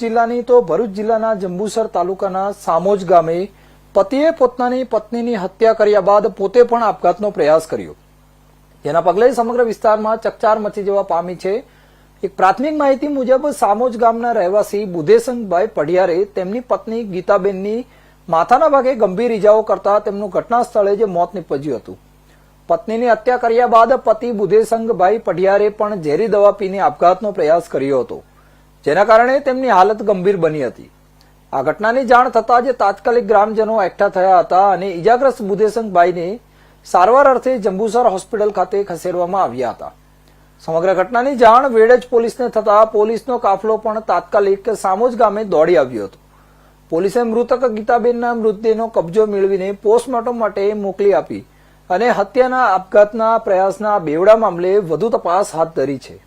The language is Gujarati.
જિલ્લાની તો ભરૂચ જિલ્લાના જંબુસર તાલુકાના સામોજ ગામે પતિએ પોતાની પત્નીની હત્યા કર્યા બાદ પોતે પણ આપઘાતનો પ્રયાસ કર્યો. જેના પગલે સમગ્ર વિસ્તારમાં ચકચાર મચી જવા પામી છે. એક પ્રાથમિક માહિતી મુજબ સામોજ ગામના રહેવાસી બુધેસંગભાઈ પઢિયારે તેમની પત્ની ગીતાબેનની માથાના ભાગે ગંભીર ઇજાઓ કરતા તેમનું ઘટના સ્થળે જ મોત નીપજ્યું હતું. પત્નીની હત્યા કર્યા બાદ પતિ બુધેસંગભાઈ પઢિયારે પણ ઝેરી દવા પીને આપઘાતનો પ્રયાસ કર્યો હતો. જેના કારણે તેમની હાલત ગંભીર બની હતી. આ ઘટનાની જાણ થતાં જ તાત્કાલિક ગ્રામજનો એકઠા થયા હતા અને ઇજાગ્રસ્ત બુધેશંગભાઈને સારવાર અર્થે જંબુસર હોસ્પિટલ ખાતે ખસેડવામાં આવ્યા હતા. સમગ્ર ઘટનાની જાણ વેડજ પોલીસને થતાં પોલીસનો કાફલો પણ તાત્કાલિક સામોજ ગામે દોડી આવ્યો હતો. પોલીસે મૃતક ગીતાબેનના મૃતદેહનો કબજો મેળવીને પોસ્ટમોર્ટમ માટે મોકલી આપી અને હત્યાના આપઘાતના પ્રયાસના બેવડા મામલે વધુ તપાસ હાથ ધરી છે.